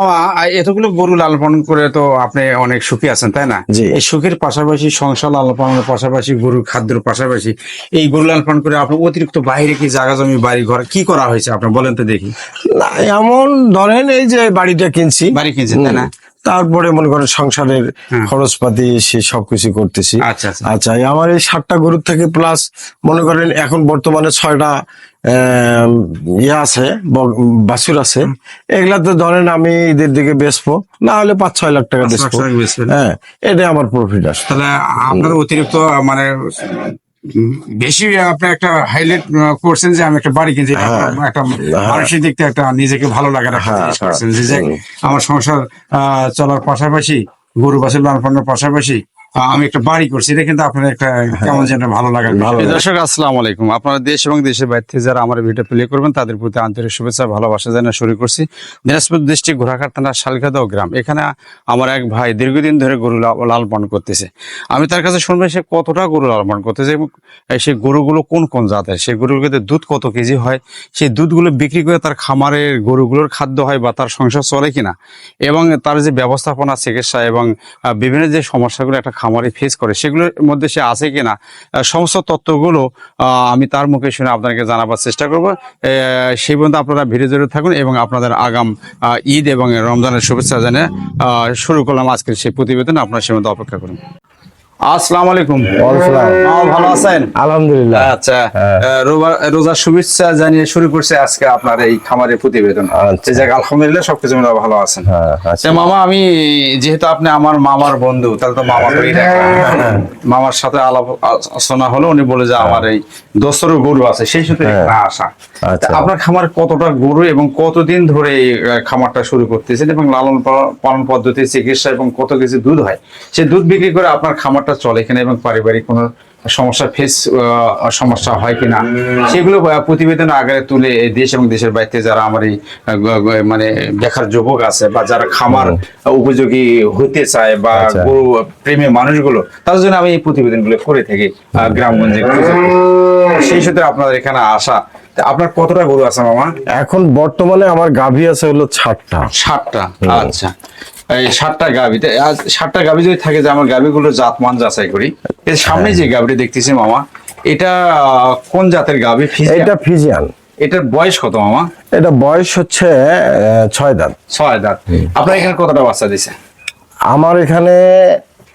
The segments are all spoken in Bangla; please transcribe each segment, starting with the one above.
মামা, এতগুলো গরু লালন পালন করে তো আপনি অনেক সুখী আছেন তাই না। এই সুখের পাশাপাশি সংসার লালন পালনের পাশাপাশি গরুর খাদ্যের পাশাপাশি এই গরু লালন পালন করে আপনি অতিরিক্ত বাইরে কি জায়গা জমি বাড়ি ঘর কি করা হয়েছে আপনি বলেন তো দেখি। না, এমন ধরেন এই যে বাড়িটা কিনছি। বাড়ি কিনছেন তাই না? তারপরে মনে করেন সংসারের খরচপাতি সে সবকিছু করতেছি। আচ্ছা, আচ্ছা। আচ্ছা আমার এই সাতটা গরুর থেকে প্লাস মনে করেন এখন বর্তমানে ছয়টা ইয়ে আছে বাছুর আছে। এগুলাতে ধরেন আমি ঈদের দিকে বেচবো না হলে পাঁচ ছয় লাখ টাকা বেচবো। হ্যাঁ এটাই আমার প্রফিট আসবে। তাহলে আপনার অতিরিক্ত মানে বেশি আপনি একটা হাইলাইট করছেন যে আমি একটা বাড়ি কিনছি আপনার একটা মানুষের দিক থেকে একটা নিজেকে ভালো লাগে একটা হ্যাঁ, জিনিস হ্যাঁ। করছেন যে আমার সংসার আহ, চলার পাশাপাশি গরু বাছুর লালন পালনের পাশাপাশি আমি একটা বাড়ি করছি। এটা কিন্তু আপনার একটা কেমন যেন ভালো লাগার হ্যাঁ। দর্শক আসসালামু আলাইকুম। আপনারা দেশ এবং দেশের বাইরে থেকে যারা আমার ভিডিও প্লে করবেন তাদের প্রতি আন্তরিক শুভেচ্ছা ভালোবাসা জানা শুরু করছি। দিনাজপুর ডিস্ট্রিক্ট ঘোড়াঘাট থানা শালখাদাও গ্রাম। এখানে আমার এক ভাই দীর্ঘদিন ধরে গরু লা- লালন পালন করতেছে। আমি তার কাছে শুনব সে কতটা গরু লালন পালন করতেছে এবং সেই গরুগুলো কোন কোন জাতের? সেই গরুগুলোতে দুধ কত কেজি হয়? সেই দুধগুলো বিক্রি করে তার খামারের গরুগুলোর খাদ্য হয় বা তার সংসার চলে কিনা? এবং তার যে ব্যবস্থাপনা চিকিৎসা এবং আহ, বিভিন্ন যে সমস্যাগুলো একটা খামারে ফেস করে সেগুলোর মধ্যে সে আছে কিনা সমস্ত আহ, আমি তার মুখে শুনে আপনাকে জানাবার চেষ্টা করব। সেই পর্যন্ত আপনারা ভিড়ে জড়ে থাকুন এবং আপনাদের আগাম ঈদ এবং রমজানের শুভেচ্ছা জানিয়ে শুরু করলাম আজকের সেই প্রতিবেদন। আপনার সে অপেক্ষা করুন। আসসালামু আলাইকুম। ভালো আছেন? আলহামদুলিল্লাহ। আচ্ছা হ্যাঁ। আহ, রোবা- রোজার শুভেচ্ছা জানিয়ে শুরু করছে আজকে আপনার এই খামারের প্রতিবেদন। আচ্ছা। যাক আলহামদুলিল্লাহ সবকিছু মিলে ভালো আছেন। হ্যাঁ আচ্ছা। মামা আমি যেহেতু আপনি আমার মামার বন্ধু তাহলে তো মামা করেই হ্যাঁ। মামার সাথে আলাপ আলোচনা হলো উনি বলে যে আমার এই দোস্তরও গরু আছে সেই সূত্রে হ্যাঁ। আসা। আপনার খামার কতটা গরু এবং কতদিন ধরে এই খামারটা শুরু করতেছেন এবং লালন পালন- পালন পদ্ধতি চিকিৎসা এবং কত কিছু দুধ হয়? সেই দুধ বিক্রি করে আপনার খামারটা চলে কিনা এবং পারিবারিক কোনো সমস্যা ফেস সমস্যা হয় কিনা সেগুলো প্রতিবেদন আগে তুলে দেশ এবং দেশের বাইরে যারা আমার এই মানে দেখার যুবক আছে বা যারা খামার উপযোগী হতে চায় বা আচ্ছা। গরু প্রেমী মানুষগুলো তাদের জন্য আমি এই প্রতিবেদনগুলো করে থাকি গ্রামগঞ্জে। সেই সূত্রে আপনাদের এখানে আসা। আপনার কতটা গরু আছে মামা? এখন বর্তমানে আমার গাভী আছে হলো ছাটটা ষাটটা আচ্ছা। এই ষাটটা গাভিতে আজ ষাটটা গাভি যদি থাকে যে আমার গাভিগুলো জাতমান যাচাই করি। এর সামনে যে গাভিটি দেখতেছি মামা এটা কোন জাতের গাভি? এটা ফিজিয়ান। এটার বয়স কত মামা? এটা বয়স হচ্ছে ছয় দাঁত। ছয় দাঁত। আপনার এখানে কতটা বাচ্চা দিছে? আমার এখানে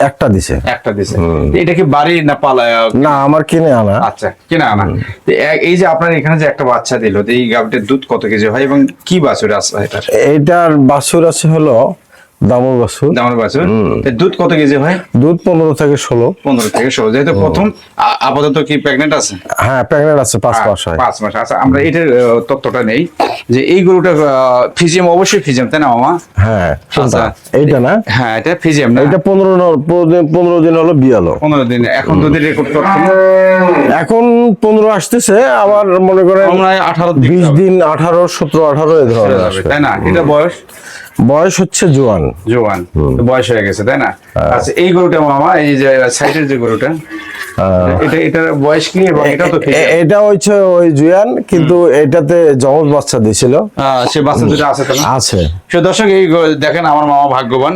একটা দিছে। একটা দিছে। এটা কি বাড়ি না পালা না আমার কিনে আনা। আচ্ছা কিনা আনা। এই যে আপনার এখানে যে একটা বাচ্চা দিল এই গাভিটার দুধ কত কেজি হয় এবং কি বাছুর আছে এটার? এইটার বাছুর আছে হলো দামুর বাছুর। দামের বাছুর। দুধ কত কেজি হয়? দুধ পনেরো থেকে ষোলো। পনেরো থেকে ষোলো। যেহেতু প্রথম আপাতত কি প্রেগনেন্ট আছে? হ্যাঁ প্রেগনেন্ট আছে পাঁচ মাস হয়। পাঁচ মাস। আচ্ছা আমরা এটার তথ্যটা নেই যে এই গরুটা ফিজিয়াম অবশ্যই ফিজিয়াম তাই না মামা? হ্যাঁ আচ্ছা। এইটা না? হ্যাঁ এটা ফিজিয়াম না? এটা পনেরো পনেরো- দিন হলো বিয়ালো। পনেরো দিন। এখন দুধের রেকর্ড করছেন এখন পনেরো আসতেছে আবার মনে করেন আমরা আঠারো বিশ দিন আঠারো সতেরো আঠারো এ ধরনের তাই না? এটা বয়স? বয়স হচ্ছে জোয়ান। জোয়ান। বয়স হয়ে গেছে তাই না? আচ্ছা এই গরুটা মামা এই যে সাইডের যে গরুটা এটা এটার বয়স কি এবং এটা তো এটা হচ্ছে ওই জুয়ান কিন্তু এটাতে জমজ বাচ্চা দিছিল সে বাচ্চা দুটো আছে আছে। সে দর্শক এই দেখেন আমার মামা ভাগ্যবান।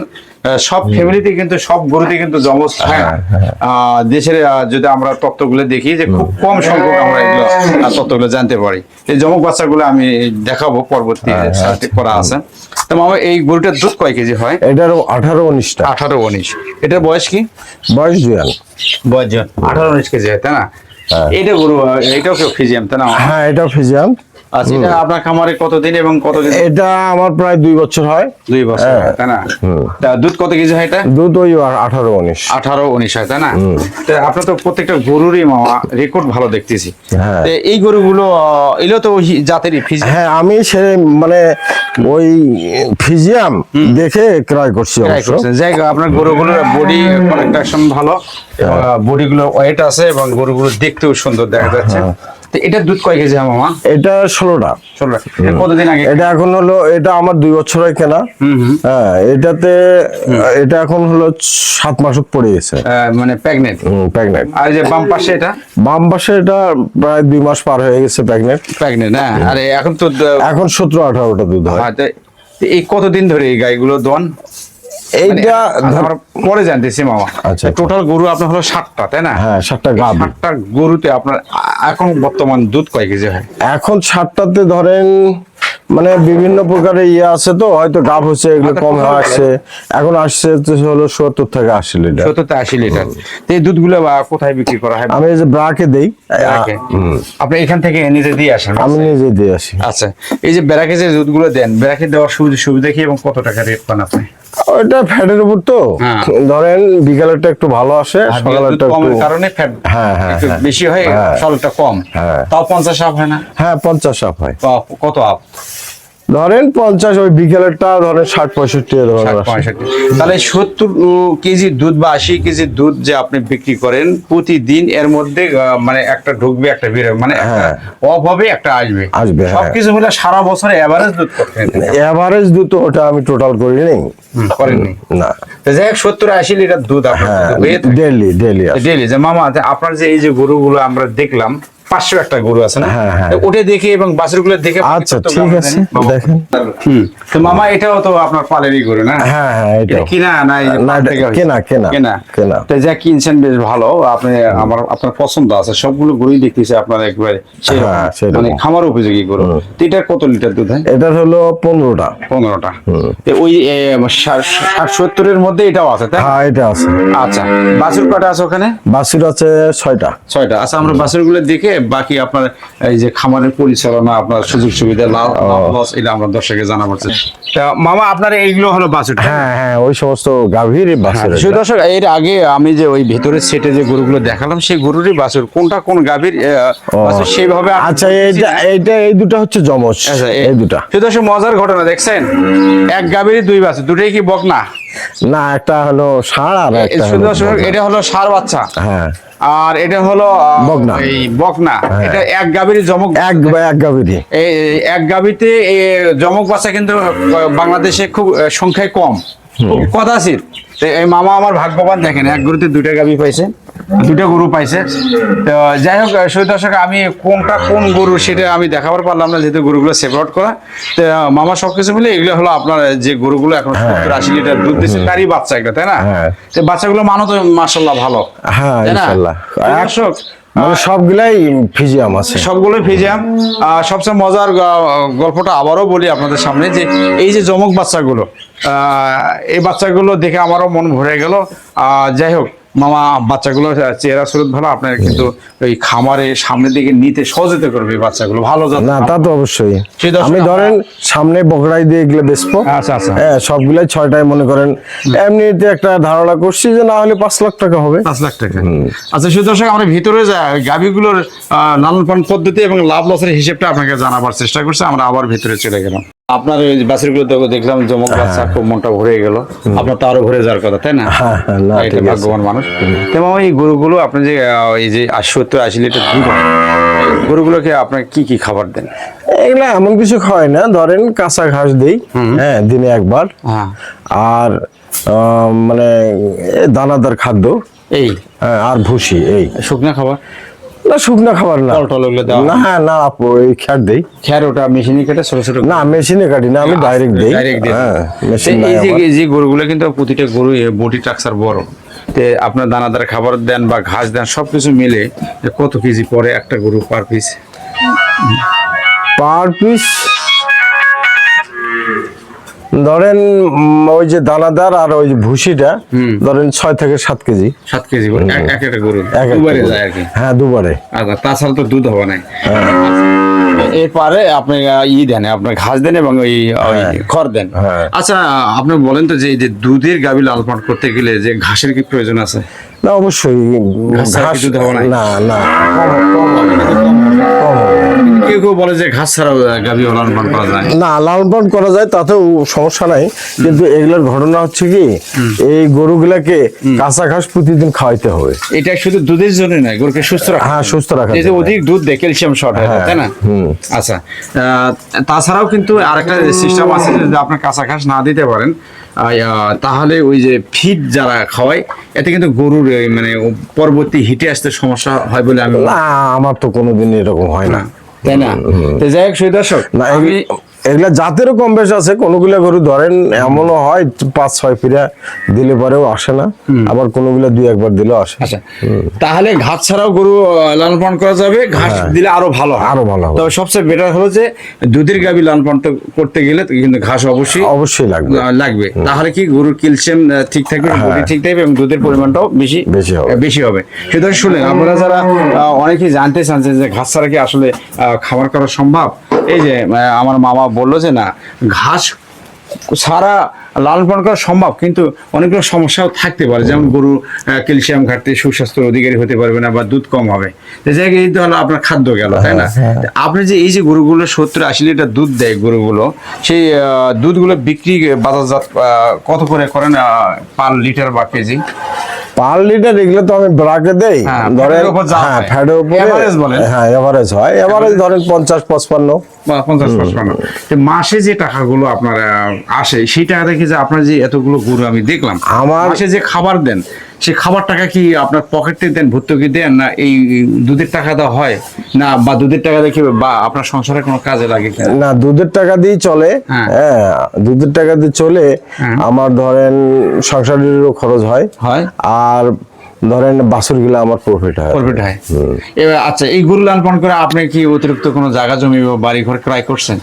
সব ফ্যামিলিতে কিন্তু সব গরুতে কিন্তু জমজ হয় না। আহ, দেশের যদি আমরা তত্ত্বগুলো দেখি যে খুব কম সংখ্যক আমরা এগুলো তত্ত্বগুলো জানতে পারি। এই জমক বাচ্চাগুলো আমি দেখাবো পরবর্তী করা আছে। তো মামা এই গরুটার দুধ কয় কেজি হয়? এটার আঠারো উনিশটা আঠারো উনিশ। এটার বয়স কি? বয়স জুয়ান বয়স আঠারো উনিশ কেজি হয় তাই না? এইটা গরু এটাও কেউ ফিজিয়াম তাই না? হ্যাঁ এটা ফিজিয়াম। আচ্ছা এটা আপনার খামারে কতদিন এবং কতদিন? এটা আমার প্রায় দুই বছর হয়। দুই বছর তাই না? দুধ কত কেজি হয় এটা? দুধ ওই আঠারো উনিশ। আঠারো উনিশ হয় তাই না? আপনার তো প্রত্যেকটা গরুরই মামা রেকর্ড ভালো দেখতেছি। হ্যাঁ। এই গরুগুলো এগুলো তো ওই জাতেরই হ্যাঁ আমি সে মানে ওই ফিজিয়াম দেখে ক্রয় করছি যাই হোক, আপনার গরুগুলোর বডি কনেকশন ভালো। বডি গুলো ওয়েট আছে এবং গরুগুলো দেখতেও সুন্দর দেখা যাচ্ছে। তো এটার দুধ কয় কেজি মামা? এটা ষোলোটা। কতদিন আগে এটা এখন হলো এটা আমার দুই বছর হয় কেনা হ্যাঁ এটাতে এটা এখন হলো সাত মাস পড়ে গেছে। মানে প্রেগনেন্ট প্রেগনেন্ট আর যে বাম পাশে এটা? বাম পাশে এটা প্রায় দুই মাস পার হয়ে গেছে প্রেগনেন্ট প্রেগনেন্ট হ্যাঁ। আরে এখন তো এখন সতেরো আঠারোটা দুধ হয়। তো এই কতদিন ধরে এই গাইগুলো দন এইটা মানে, পরে জানতেছি মামা। আচ্ছা। টোটাল গরু আপনার হলো ষাটটা তাই না? হ্যাঁ সাতটা গাব। ষাটটা গরুতে আপনার এখন বর্তমান দুধ কয় কেজি হয়? এখন সাতটাতে ধরেন মানে বিভিন্ন প্রকারের ইয়ে আছে তো হয়তো গাব হচ্ছে এগুলো আচ্ছা, কম আসছে। এখন আসছে হলো সত্তর থেকে আশি লিটার। সত্তর থেকে আশি লিটার। তো এই দুধগুলো কোথায় বিক্রি করা হয়? আমি এই যে ব্রাকে দেই আপনি এখান থেকে নিজে দিয়ে আসেন আমি নিজে দিয়ে আসি। আচ্ছা। এই যে ব্যারাকে যে দুধগুলো দেন ব্যারাকে দেওয়ার সুবিধা সুবিধা কি এবং কত টাকা রেট পান আপনি? ওইটা ফ্যাটের উপর তো। হ্যাঁ। ধরেন বিকালেরটা একটু ভালো আসে সকালেরটা একটু কারণে ফ্যাট হ্যাঁ, হ্যাঁ, হ্যাঁ। বেশি হয় হ্যাঁ। সলটা কম। তাও পঞ্চাশ আপ হয় না? হ্যাঁ পঞ্চাশ আপ হয়। কত আপ? ধরেন পঞ্চাশ ওই বিকেলেরটা ধরেন ষাট পঁয়ষট্টি তাহলে সত্তর কেজি দুধ বা আশি কেজি দুধ যে আপনি বিক্রি করেন প্রতিদিন এর মধ্যে মানে একটা ঢুকবে একটা বেরোবে মানে হ্যাঁ। অফ হবে একটা আসবে। আসবে, হ্যাঁ। সবকিছু মিলে সারা বছরে এভারেজ দুধ করতে এভারেজ দুধ ওটা আমি টোটাল করি নেই করেননি। না। যাই হোক সত্তর আশি লিটার দুধ আপনার হ্যাঁ হয়ে। ডেলি ডেলি ডেলি যে মামা আপনার যে এই যে গরুগুলো আমরা দেখলাম পাঁচশো একটা গরু আছে না? হ্যাঁ, হ্যাঁ। ওটা দেখে এবং বাছুরগুলো দেখে আচ্ছা, ঠিক আছে, দেখেন। হুম। তো মামা এটাও তো আপনার পালেরই গরু না? হ্যাঁ হ্যাঁ এটা কিনা না এটা? কেনা, কেনা, কেনা? কেনা। তো যা কিনছেন বেশ ভালো। আপনি আমার আপনার পছন্দ আছে। সবগুলো গরুই দেখতেছি আপনার একবারে। হ্যাঁ। মানে খামার উপযোগী গরু। তো এটার কত লিটার দুধ হয়? এটার হলো পনেরোটা। পনেরোটা। ওই ষাট সত্তরের মধ্যে এটাও আছে তাই হ্যাঁ এটা আছে। আচ্ছা। বাছুর কটা আছে ওখানে? বাছুর আছে ছয়টা। ছয়টা। আচ্ছা আমরা বাছুরগুলো দেখে বাকি আপনার এই যে খামারের পরিচালনা আপনার সুযোগ সুবিধা লাভ লস এটা আমরা দর্শকে জানাব মামা আপনার এইগুলো হলো বাছুর হ্যাঁ হ্যাঁ ওই সমস্ত গাভীর বাছুর শুধু দর্শক এর আগে আমি যে ওই ভেতরের সেটে যে গরুগুলো দেখালাম সেই গরুরই বাছুর। কোনটা কোন গাভীর বাছুর সেইভাবে আচ্ছা এইটা এইটা এই দুটা হচ্ছে জমজ আচ্ছা, এই দুটা। শুধু দর্শক মজার ঘটনা দেখছেন? এক গাভীরই দুই বাছুর দুটোই কি বক না একটা হলো ষাঁড় আর এটা হলো সার বাচ্চা। হ্যাঁ। আর এটা হলো বকনা। এই বকনা এটা এক গাভীর জমক এক বা এক গাভীর এই এক গাভীতে জমক বাচ্চা কিন্তু বাংলাদেশে খুব সংখ্যায় কম। কথা কদাচিত এই মামা আমার ভাগ্যবান দেখেন এক গরুতে দুইটা গাভি পাইছে দুটো গরু পাইছে। তো যাই হোক সৈ দর্শক আমি কোনটা কোন গরু সেটা আমি দেখাবার পারলাম না যেহেতু গরুগুলো সেপারেট করা। তো মামা সব কিছু মিলে এগুলো হলো আপনার যে গরুগুলো এখন সত্তর আশি লিটার দুধ দিচ্ছে তারই বাচ্চা এগুলো তাই না? হ্যাঁ। তো বাচ্চাগুলো মানো তো মাসাল্লাহ ভালো। হ্যাঁ দর্শক মানে সবগুলাই ফিজিয়াম আছে। সবগুলোই ফিজিয়াম। সবচেয়ে মজার গল্পটা আবারও বলি আপনাদের সামনে যে এই যে জমক বাচ্চাগুলো এই বাচ্চাগুলো দেখে আমারও মন ভরে গেল। আহ, যাই হোক মামা বাচ্চাগুলো চেহারা সুরত ভালো আপনার কিন্তু ওই খামারে সামনের দিকে নিতে সহযোগিতা করবে বাচ্চাগুলো ভালো না তা তো অবশ্যই। আমি ধরেন সামনে বকরাই দিয়ে এগুলো বেচবো। আচ্ছা, আচ্ছা। হ্যাঁ সবগুলাই ছয়টায় মনে করেন। এমনিতে একটা ধারণা করছি যে না হলে পাঁচ লাখ টাকা হবে। পাঁচ লাখ টাকা। আচ্ছা শুধু দর্শক আমরা ভিতরে যা গাভীগুলোর লালন পালন পদ্ধতি এবং লাভ লসের হিসেবটা আপনাকে জানাবার চেষ্টা করছি আমরা আবার ভিতরে চলে গেলাম। আপনার ওই বাছুরগুলো তো দেখলাম জমক বাচ্চা খুব মনটা ভরে গেল। আপনার তো আরও ভরে যাওয়ার কথা তাই না? হ্যাঁ, হ্যাঁ। ভাগ্যবান মানুষ। তেমন এই গরুগুলো আপনি যে এই যে আশি সত্তর আশি লিটার দুধ গরুগুলোকে আপনার কি কি খাবার দেন? এগুলা এমন কিছু খাওয়াই না। ধরেন কাঁচা ঘাস দেই হ্যাঁ দিনে একবার। হ্যাঁ। আর মানে দানাদার খাদ্য। এই? হ্যাঁ, আর ভুসি এই। শুকনা খাবার? না শুকনা খাবার না। টল না হ্যাঁ না আপু এই খ্যার দেই। খের ওটা মেশিনে কেটে ছোট ছোট না মেশিনে কাটি না আমি ডাইরেক্ট দেই। ডাইরেক্ট দিয়ে হ্যাঁ মেশিন তো এই যে গরুগুলো কিন্তু প্রতিটা গরু বডি স্ট্রাকচার বড়। তে আপনার দানাদার খাবার দেন বা ঘাস দেন সব কিছু মিলে কত কেজি পরে একটা গরু পার পিস পার পিস ধরেন ওই যে দানাদার আর ওই ভুসিটা ধরেন ছয় থেকে সাত কেজি। সাত কেজি এক এক একটা গরু দুবারে যায় আর কি। হ্যাঁ দুবারে। আচ্ছা তাছাড়া তো দুধ হবে না এরপরে আপনি ই দেন আপনার ঘাস দেন এবং ওই ওই খড় দেন। হ্যাঁ। আচ্ছা আপনি বলেন তো যে এই যে দুধের গাভী লাল পান করতে গেলে যে ঘাসের কি প্রয়োজন আছে? না অবশ্যই। ঘাস না? না না কম কম হবে কিন্তু কম হবে। কম হবে। কেউ কেউ বলে যে ঘাস ছাড়াও গাভী লালন পান করা যায়। না লালন পালন করা যায় তাতেও সমস্যা নাই। কিন্তু এগুলোর ঘটনা হচ্ছে কি এই গরুগুলাকে কাঁচা ঘাস প্রতিদিন খাওয়াইতে হবে। এটা শুধু দুধের জন্য নয় গরুকে সুস্থ রাখা হ্যাঁ সুস্থ রাখা যে অধিক দুধ দেয় ক্যালসিয়াম শর্ট হয় হ্যাঁ, তাই না? আচ্ছা তাছাড়াও কিন্তু আরেকটা সিস্টেম আছে যে যদি আপনার কাঁচা ঘাস না দিতে পারেন তাহলে ওই যে ফিড যারা খাওয়ায় এতে কিন্তু গরুর মানে পরবর্তী হিটে আসতে সমস্যা হয় বলে আমি আমার তো কোনোদিন এরকম হয় না। তাই না? তো যাই হোক সুদর্শক আমি এগুলি- জাতেরও কম বেশ আছে কোনগুলা গরু ধরেন এমনও হয় পাঁচ ছয় ফিরা দিলে পরেও আসে না আবার কোনগুলা দুই একবার দিলেও আসে। আচ্ছা তাহলে ঘাস ছাড়াও গরু লালন পালন করা যাবে ঘাস দিলে আরও ভালো হ্যাঁ। আরও ভালো তবে সবচেয়ে বেটার হলো যে দুধের গাভী লালন পালন করতে গেলে কিন্তু ঘাস অবশ্যই অবশ্যই লাগবে। লাগবে। তাহলে কি গরুর ক্যালসিয়াম ঠিক থাকবে বডি ঠিক থাকবে এবং দুধের পরিমাণটাও বেশি হ্যাঁ। বেশি হবে। বেশি হবে। সুতরাং শুনলেন আমরা যারা অনেকেই জানতে চাচ্ছেন যে ঘাস ছাড়া কি আসলে খাবার করা সম্ভব? এই যে আমার মামা বলল যে না ঘাস সারা লালন পালন করা সম্ভব কিন্তু অনেকগুলো সমস্যাও থাকতে পারে। যেমন গরু ক্যালসিয়াম ঘাটতি সুস্বাস্থ্যের অধিকারী হতে পারবে না বা দুধ কম হবে। যে জায়গায় এই তো হলো আপনার খাদ্য গেল তাই না? আপনি যে এই যে গরুগুলো সত্তর আশি লিটার দুধ দেয় গরুগুলো সেই দুধগুলো বিক্রি বাজারজাত কত করে করেন পার লিটার বা কেজি? পার লিটার এগুলো তো আমি ব্রাকে দেই। হ্যাঁ, ধরেন হ্যাঁ উপরে হ্যাঁ এভারেজ হয়। এভারেজ ধরেন পঞ্চাশ পঁচপান্ন। পঞ্চাশ পঁচপান্ন। মাসে যে টাকাগুলো আপনার আসে সেই টাকা দেখে যে আপনার যে এতগুলো গরু আমি দেখলাম আমার- মাসে যে খাবার দেন সেই খাবার টাকা কি আপনার পকেটে দেন ভর্তুকি দেন না এই দুধের টাকা দেওয়া হয়? না বা দুধের টাকা দেখে বা আপনার সংসারে কোনো কাজে লাগে না দুধের টাকা দিয়ে চলে। হ্যাঁ। হ্যাঁ দুধের টাকা দিয়ে চলে হ্যাঁ। আমার ধরেন সংসারেরও খরচ হয়। হয়। আর ধরেন বাছুরগুলো আমার প্রফিট হয়। প্রফিট হয়। এবার আচ্ছা এই গরু লালন করে আপনি কি অতিরিক্ত কোনো জায়গা জমি বা বাড়ি ঘর ক্রয় করছেন?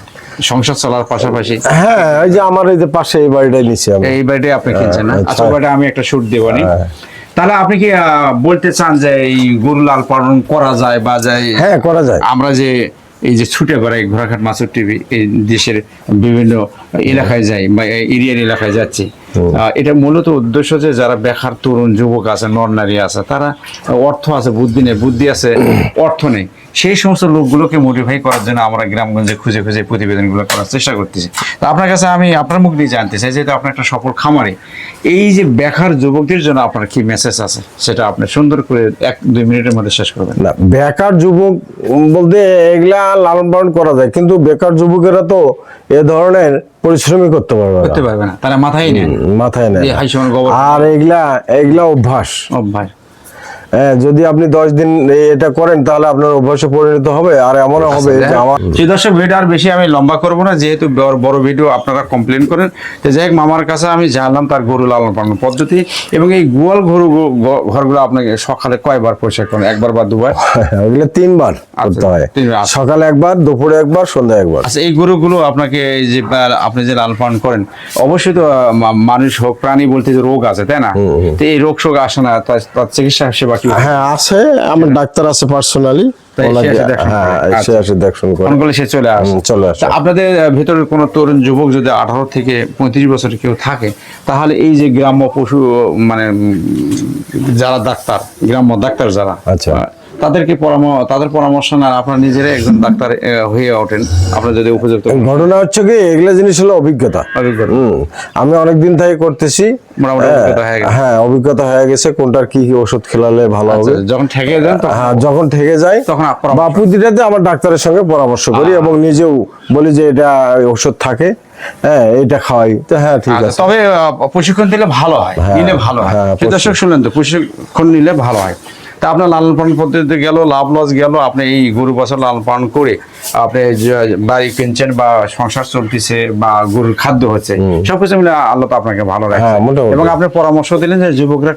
সংসার চলার পাশাপাশি? হ্যাঁ এই যে আমার এই যে পাশে এই বাড়িটাই নিছি আমি। এই বাড়িটাই আপনি কিনছেন না? আচ্ছা। আচ্ছা বাড়িটা আমি একটা শুট দেবো নি। হ্যাঁ। তাহলে আপনি কি বলতে চান যে এই গরু লাল পালন করা যায় বা যায়? হ্যাঁ করা যায়। আমরা যে এই যে ছুটে বেড়াই ঘোরাঘাট মাছের টিভি এই দেশের বিভিন্ন এলাকায় যাই বা এরিয়ার এলাকায় যাচ্ছি এটা মূলত উদ্দেশ্য যে যারা বেকার তরুণ যুবক আছে নর নারী আছে তারা অর্থ আছে বুদ্ধি নেই বুদ্ধি আছে অর্থ নেই। সেই সমস্ত লোকগুলোকে মোটিফাই করার জন্য আমরা গ্রামগঞ্জে খুঁজে খুঁজে প্রতিবেদনগুলো করার চেষ্টা করতেছি। তো আপনার কাছে আমি আপনার মুখ দিয়ে জানতে চাই যেহেতু আপনার একটা সফল খামারে এই যে বেকার যুবকদের জন্য আপনার কি মেসেজ আছে? সেটা আপনি সুন্দর করে এক দুই মিনিটের মধ্যে শেষ করবেন। না বেকার যুবক বলতে এগুলা লালন পালন করা যায় কিন্তু বেকার যুবকেরা তো এ ধরনের পরিশ্রমই করতে পারবে করতে পারবে না তারা মাথায় নেন মাথায় নেয় আর এগুলা এগুলা অভ্যাস। হ্যাঁ যদি আপনি দশ দিন এটা করেন তাহলে আপনার অভ্যাসে পরিণত হবে। আর এমনও হবে যে আমার সেই দর্শক ভিডিও আর বেশি আমি লম্বা করব না যেহেতু বড়- ভিডিও আপনারা কমপ্লেন করেন। তো যাই হোক মামার কাছে আমি জানলাম তার গরু লালন পালন পদ্ধতি এবং এই গোয়াল গরু ঘরগুলো আপনাকে সকালে কয়বার পরিষ্কার করেন একবার বা দুবার? ওগুলো তিনবার করতে হয়। আচ্ছা। সকালে একবার দুপুরে একবার সন্ধ্যা একবার। আচ্ছা এই গরুগুলো আপনাকে এই যে আপনি যে লালন পালন করেন অবশ্যই তো মানুষ হোক প্রাণী বলতে যে রোগ আছে তাই না? তো এই রোগ শোক আসে না তার- তার চিকিৎসা সেবা কি হ্যাঁ আছে আমার ডাক্তার আছে পার্সোনালি হ্যাঁ আচ্ছা। আপনাদের ভেতরে কোনো তরুণ যুবক যদি আঠারো থেকে পঁয়ত্রিশ বছরের কেউ থাকে তাহলে এই যে গ্রাম্য পশু মানে যারা ডাক্তার গ্রাম্য ডাক্তার যারা আচ্ছা। তাদেরকে পরামর্শ তাদের পরামর্শ না আপনার নিজেরা একজন ডাক্তার হয়ে ওঠেন। আপনার যদি উপযুক্ত ঘটনা হচ্ছে কি এগুলো জিনিস হলো অভিজ্ঞতা। আমি অনেকদিন থেকে করতেছি। হ্যাঁ, অভিজ্ঞতা হয়ে গেছে। অভিজ্ঞতা হয়ে গেছে কোনটার কি কি ওষুধ খেলালে ভালো আচ্ছা, হবে। যখন ঠেকে যান হ্যাঁ যখন থেকে যায় তখন বা প্রতিটাতে আমার ডাক্তারের সঙ্গে পরামর্শ করি এবং নিজেও বলি যে এটা ওষুধ থাকে হ্যাঁ এটা খাওয়াই। তো হ্যাঁ ঠিক আচ্ছা, আছে। তবে প্রশিক্ষণ দিলে ভালো হয় হ্যাঁ, নিলে ভালো হয়। দর্শক শুনলেন তো প্রশিক্ষণ নিলে ভালো হয়। তা আপনার লালন পালন পদ্ধতিতে গেল লাভ লস গেল আপনি এই গরু বছর লালন পালন করে আপনি বাড়ি কিনছেন বা সংসার চলতেছে বা গরুর খাদ্য হচ্ছে সবকিছু মিলে আল্লাহ তো আপনাকে ভালো রাখছে। হ্যাঁ, এবং আপনি পরামর্শ দিলেন যে যুবকরা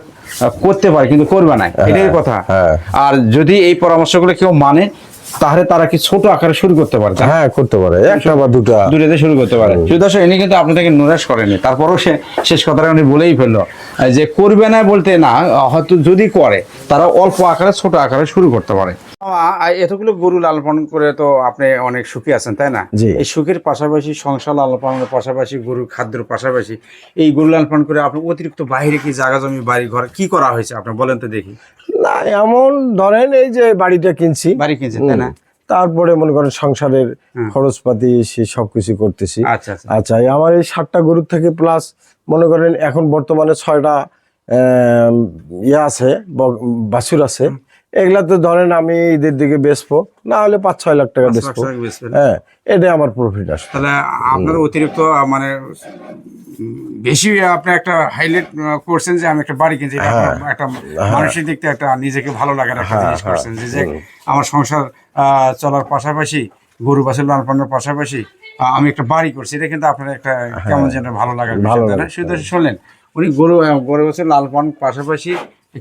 করতে পারে কিন্তু করবে না। এটাই কথা। হ্যাঁ। আর যদি এই পরামর্শগুলো কেউ মানে তাহলে তারা কি ছোট আকারে শুরু করতে পারে? হ্যাঁ করতে পারে। একটা বা দুটা। দুটাতে শুরু করতে পারে। দর্শক ইনি কিন্তু আপনাদেরকে নিরাশ করেনি। তারপরও সে শেষ কথাটা উনি বলেই ফেলল। যে করবে না বলতে না হয়তো যদি করে তারা অল্প আকারে ছোট আকারে শুরু করতে পারে। এতগুলো গরু লালন পালন করে তো আপনি অনেক সুখী আছেন তাই না। এই সুখের পাশাপাশি সংসার লালন পালনের পাশাপাশি গরুর খাদ্যের পাশাপাশি এই গরু লালন পালন করে আপনি অতিরিক্ত বাইরে কি জায়গা জমি বাড়ি ঘর কি করা হয়েছে আপনি বলেন তো দেখি। না এমন ধরেন এই যে বাড়িটা কিনছি। বাড়ি কিনছেন তাই না? তারপরে মনে করেন সংসারের খরচপাতি সে সবকিছু করতেছি। আচ্ছা আচ্ছা। আচ্ছা আমার এই সাতটা গরুর থেকে প্লাস মনে করেন এখন বর্তমানে ছয়টা ইয়ে আছে বাছুর আছে। এগুলা তো ধরেন আমি ঈদের দিকে বেচবো না হলে পাঁচ ছয় লাখ টাকা বেচবো। হ্যাঁ এটাই আমার প্রফিট আসে। তাহলে আপনার অতিরিক্ত মানে বেশি আপনি একটা হাইলাইট করছেন যে আমি একটা বাড়ি কিনছি হ্যাঁ। একটা মানসিক দিক থেকে একটা নিজেকে ভালো লাগার একটা জিনিস করছেন যে যে আমার সংসার চলার পাশাপাশি গরু বাছুর লালন পালনের পাশাপাশি আমি একটা বাড়ি করছি এটা কিন্তু আপনার একটা কেমন যেন ভালো লাগার বিষয়, ভালো? শুধু শুনলেন উনি গরু গরু বছর লাল পান পাশাপাশি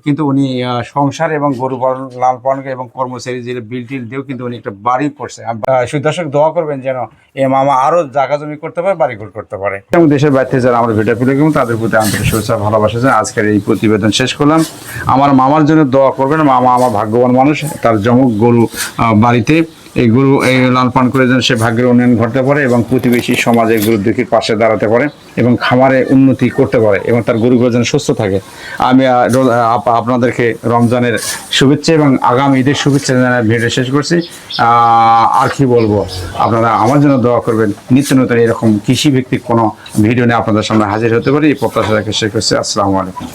কিন্তু উনি সংসার এবং গরু পালন, লাল পালন এবং কর্মচারী যে বিল টিল দিয়েও কিন্তু উনি একটা বাড়ি করছে। শুধু দর্শক দোয়া করবেন যেন এ মামা আরও জায়গা জমি করতে পারে বাড়ি ঘর করতে পারে। এবং দেশের বাড়িতে যারা আমার ভিডিও পেলে কিন্তু তাদের প্রতি আন্তরিক শুভেচ্ছা ভালোবাসা যায় আজকের এই প্রতিবেদন শেষ করলাম। আমার মামার জন্য দোয়া করবেন। মামা আমার ভাগ্যবান মানুষ, তার জমক গরু বাড়িতে। এই গরু, এই লাল পান করে যেন সে ভাগ্যের উন্নয়ন ঘটতে পারে এবং প্রতিবেশী সমাজে গরু দুঃখীর পাশে দাঁড়াতে পারে এবং খামারে উন্নতি করতে পারে এবং তার গরুগুলো যেন সুস্থ থাকে। আমি আপনাদেরকে রমজানের শুভেচ্ছা এবং আগামী ঈদের শুভেচ্ছা জানাই ভিডিও শেষ করছি। আর কি বলব? আপনারা আমার জন্য দোয়া করবেন। নিত্য নতুন এরকম কৃষিভিত্তিক কোনো ভিডিও নিয়ে আপনাদের সামনে হাজির হতে পারি। এই প্রত্যাশা রেখে শেষ করছি। আসসালামু আলাইকুম।